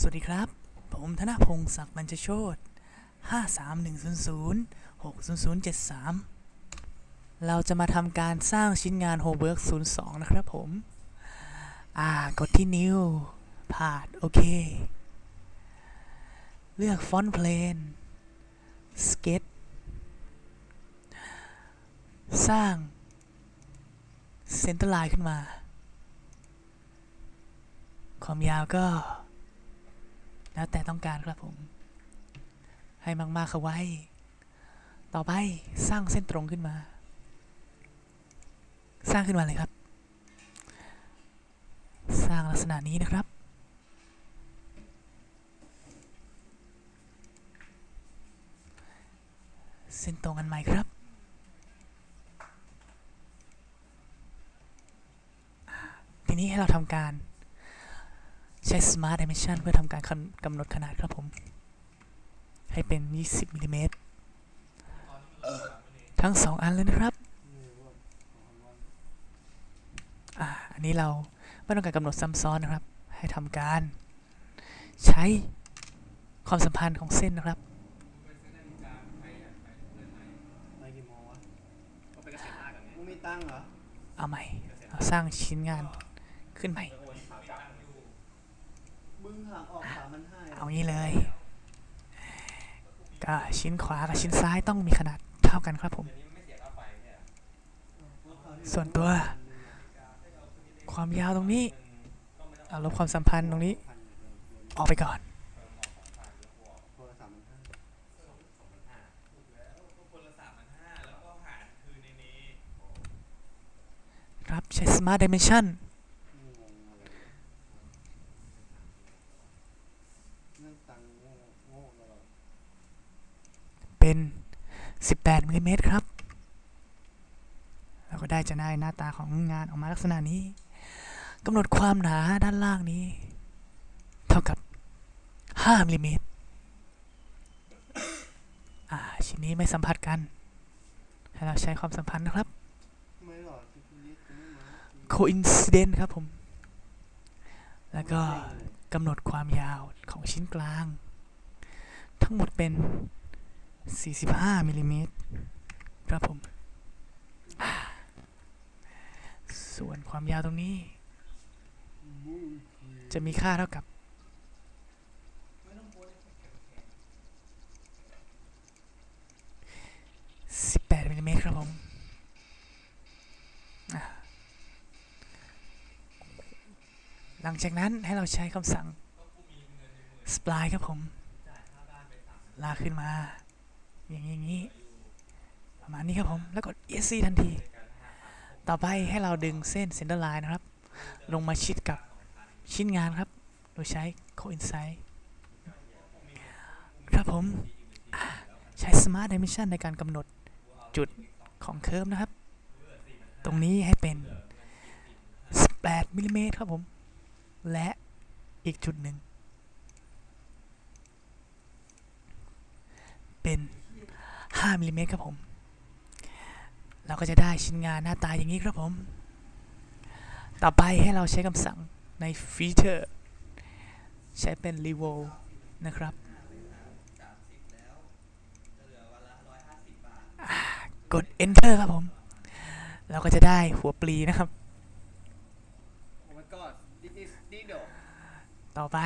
สวัสดีครับ ผมธนพงศ์ศักดิ์บรรจโชต53100 60073 เราจะมาทำการสร้างชิ้นงาน Homework 02 นะครับผม อ่า กดที่ New ผ่านโอเค เลือกฟอนต์เพลน Sketch สร้าง Center Line ขึ้นมา ความยาวก็ แล้วแต่ต้องการครับผม ให้มากๆเข้าไว้ ต่อไปสร้างเส้นตรงขึ้นมา สร้างขึ้นมาเลยครับ สร้างลักษณะนี้นะครับเส้นตรงอันใหม่ครับ ทีนี้ให้เราทำการ ใช้ Smart Dimension เพื่อทำการคำกำหนดขนาดครับผม ให้เป็น 20มิลลิเมตรทั้งสองอันเลยนะครับอ่าอันนี้เราไม่ต้องการกำหนดซ้ำซ้อนนะครับ ให้ทำการ ใช้ความสัมพันธ์ของเส้นนะครับไปกี่โมงวะมึงมีตังค์เหรอเอาใหม่เราสร้างชิ้นงานขึ้นใหม่ มึงหักออกสามพันห้าเอางี้เลย ก็ชิ้นขวากับชิ้นซ้ายต้องมีขนาดเท่ากันครับผม ส่วนตัว ความยาวตรงนี้ เอาลบความสัมพันธ์ตรงนี้ ออกไปก่อนคนละสามพันห้าครับใช้ Smart Dimension มึงงงอะไรเรื่องตังค์โง่โง่ตลอด เป็น 18มิลลิเมตรครับเราก็ได้จะได้หน้าตาของงานออกมาลักษณะนี้กำหนดความหนาด้านล่างนี้ เท่ากับ 5มิลลิเมตรอ่าชิ้นนี้ไม่สัมผัสกัน ให้เราใช้ความสัมพันธ์นะครับไม่หรอกที่ลิสต์ไม่มา coincident ครับผม แล้วก็กำหนดความยาวของชิ้นกลาง ทั้งหมดเป็น 45มิลลิเมตรครับผม ส่วนความยาวตรงนี้ จะมีค่าเท่ากับ 18มิลลิเมตรครับผมหลังจากนั้นให้เราใช้คำสั่ง spline ครับผม ลากขึ้นมา อย่างนี้อย่างนี้ประมาณนี้ครับผมแล้วกด ESC ทันที ต่อไปให้เราดึงเส้น center line นะครับ ลงมาชิดกับชิ้นงานครับ โดยใช้ coincide ครับผมใช้ smart dimension ในการกำหนดจุดของเคอร์ฟนะครับ ตรงนี้ให้เป็น 18มิลลิเมตรครับผม และอีกจุดหนึ่งเป็น 5มิลลิเมตรครับผม เราก็จะได้ชิ้นงานหน้าตาอย่างนี้ครับผม ต่อไปให้เราใช้คำสั่งในฟีเจอร์ใช้เป็น r e v o l นะครับอ่ากด enter ครับผม เราก็จะได้หัวปลีนะครับโอ้ my god this is dido ต่อไป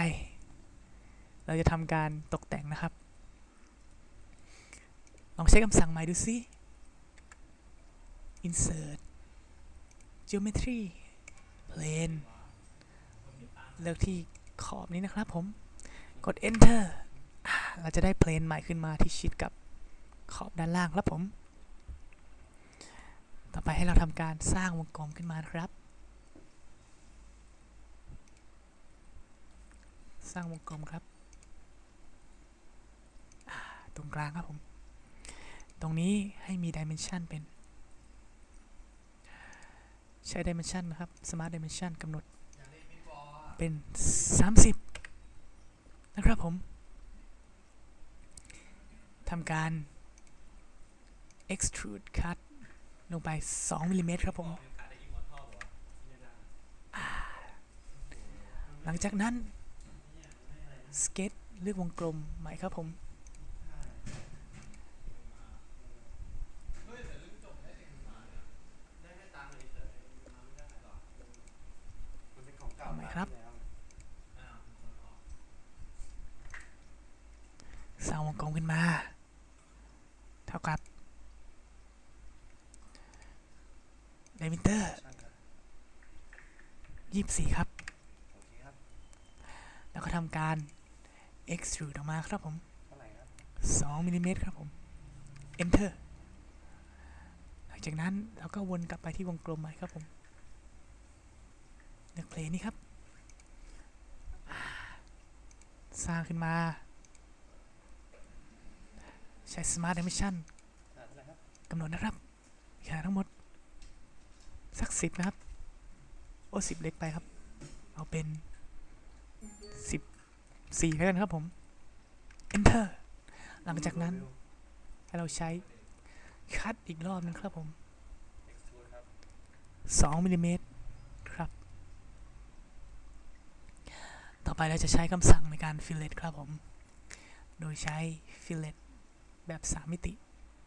เราจะทำการตกแต่งนะครับล องใช้คำสั่งใหม่ดูสิ insert geometry plane เลือกที่ขอบนี้นะครับผม กด enter เราจะได้เพลนใหม่ขึ้นมาที่ชิดกับขอบด้านล่างครับผม ต่อไปให้เราทำการสร้างวงกลมขึ้นมานครับ สร้างวงกลมครับ ตรงกลางครับผม ตรงนี้ให้มี dimension เป็น ใช้ dimension นะครับ smart dimension กำหนดเป็น 30 นะครับผมทำการ extrude cut ลงไป 2มิลลิเมตรครับผม หลังจากนั้น สเก็ตเลือกวงกลมใหม่ครับผม ได้แค่ตังค์เฉยๆมาไม่ได้หรอกมันเป็นของเก่า ทำไมครับ แล้ว สร้างวงกลมขึ้นมา เท่ากับเดวินเตอร์ยี่สี่ครับโอเครับ แล้วก็ทำการ extrude ออกมาครับผมเท่าไหร่ครับ2มิลลิเมตรครับผม enter หลังจากนั้นเราก็วนกลับไปที่วงกลมใหม่ครับผมเลือกเพลงนี้ครับ สร้างขึ้นมา ใช้ Smart Dimension อ่าเท่าไหร่ครับกำหนดนะครับขนาดทั้งหมด สักสิบนะครับ โอ้สิบเล็กไปครับ เอาเป็นสิบสี่แล้วกันครับผม enter หลังจากนั้นให้เราใช้คัดอีกรอบนึงครับผมเอ็กซ์ทูครับ2มิลลิเมตรครับ ต่อไปเราจะใช้คำสั่งในการ fillet ครับผม โดยใช้ fillet แบบ 3 มิติ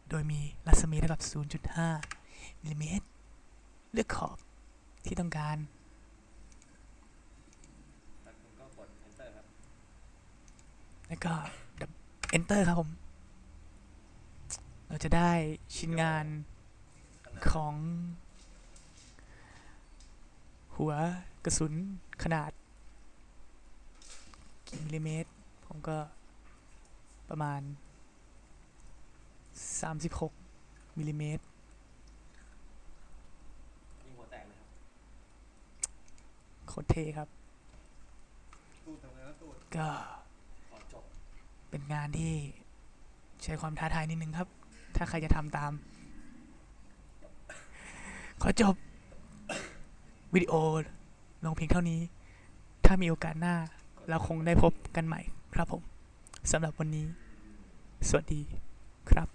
โดยมีรัศมีเท่ากับ 0.5มิลลิเมตร เลือกขอบที่ต้องการ แล้วก็ด enter ครับ enter ครับผม เราจะได้ชิ้นงานขนาดของ หัวกระสุนขนาดกี่มิลลิเมตร ผมก็ประมาณ 36มิลลิเมตรยิงหัวแตกเลยครับโคตรเท่ครับ ตูดทำไงแล้วตูดก็ขอจบเป็นงานที่ใช้ความท้าทายนิดนึงครับ ถ้าใครจะทำตาม ขอจบ วิดีโอลงเพียงเท่านี้ ถ้ามีโอกาสหน้า เราคงได้พบกันใหม่ครับผมสำหรับวันนี้ สวัสดีครับ